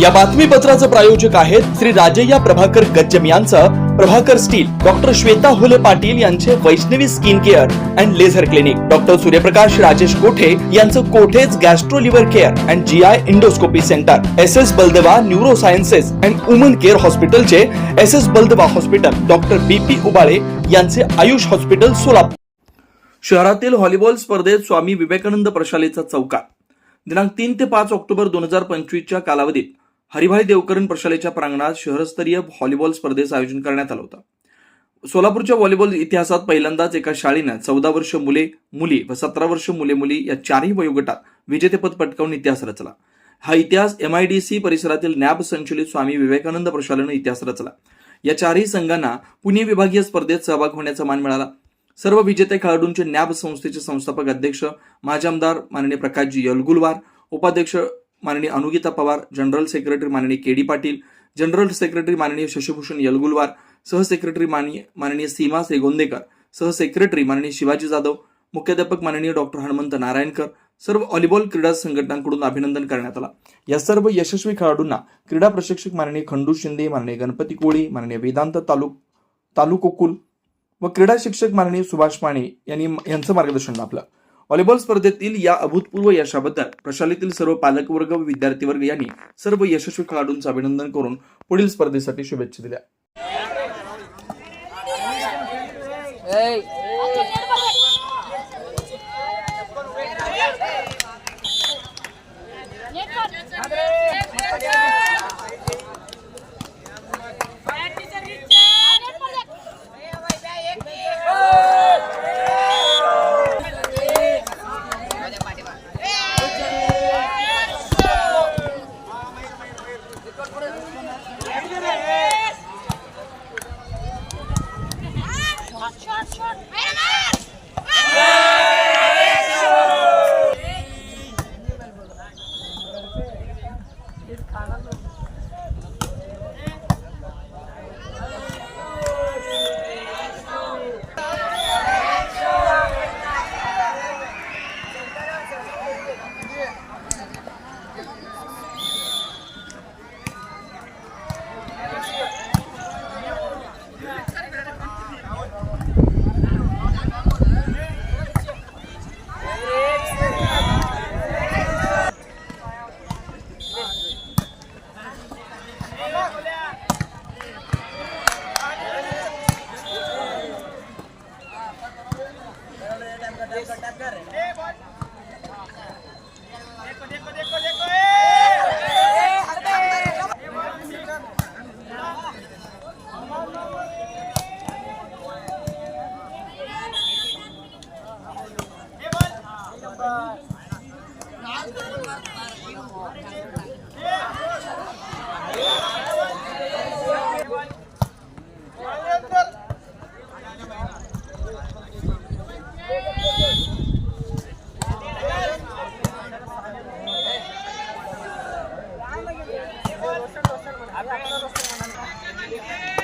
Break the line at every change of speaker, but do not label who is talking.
या बातमीपत्राचं प्रायोजक आहेत श्री राजय्या प्रभाकर गज्जम यांचं प्रभाकर स्टील डॉक्टर श्वेता हुले पाटील यांचे Vaishnavi skin care and laser clinic. Doctor Suryaprakash Rajesh Kothe यांचं Kothe's gastro liver care and G I endoscopy centre. S S Baldeva neuro sciences and women care हॉस्पिटलचे S S Baldeva hospital. Doctor B P Ubale यांचे Ayush hospital Solapur. शहरातील volleyball स्पर्धेत स्वामी विवेकानंद प्रशालेचा चौकार दिनांक तीन ते पाच ऑक्टोबर दोन हजार पंचवीसच्या कालावधीत हरिभाई देवकरण प्रशालेच्या प्रांगणात शहरस्तरीय व्हॉलीबॉल स्पर्धेचं आयोजन करण्यात आलं होतं. सोलापूरच्या व्हॉलीबॉल इतिहासात पहिल्यांदाच एका शाळेनं चौदा वर्ष मुले मुली व सतरा वर्ष मुले मुली या चारही वयोगटात विजेतेपद पटकावून इतिहास रचला. हा इतिहास एमआयडीसी परिसरातील नॅब संचलित स्वामी विवेकानंद प्रशालेनं इतिहास रचला. या चारही संघांना पुणे विभागीय स्पर्धेत सहभाग होण्याचा मान मिळाला. सर्व विजेते खेळाडूंचे नॅब संस्थेचे संस्थापक अध्यक्ष माजी आमदार माननीय प्रकाशजी यलगुलवार उपाध्यक्ष माननीय अनुगीता पवार जनरल सेक्रेटरी माननीय K D Patil general secretary माननीय शशिभूषण यलगुलवार सहसेक्रेटरी माननीय माननीय सीमा सेगोंदेकर सहसेक्रेटरी माननीय शिवाजी जाधव मुख्याध्यापक माननीय डॉक्टर हनुमंत नारायणकर सर्व व्हॉलीबॉल क्रीडा संघटनांकडून अभिनंदन करण्यात आला. या सर्व यशस्वी खेळाडूंना क्रीडा प्रशिक्षक माननीय खंडू शिंदे माननीय गणपती कोळी माननीय वेदांत तालुक तालुकोकुल व क्रीडा शिक्षक माननीय सुभाष माने यांनी यांचं मार्गदर्शन लाभलं. व्हॉलीबॉल स्पर्धेतील या अभूतपूर्व यशाबद्दल प्रशालेतील सर्व पालकवर्ग व विद्यार्थी वर्ग यांनी सर्व यशस्वी खेळाडूंचं अभिनंदन करून पुढील स्पर्धेसाठी शुभेच्छा दिल्या. Gracias.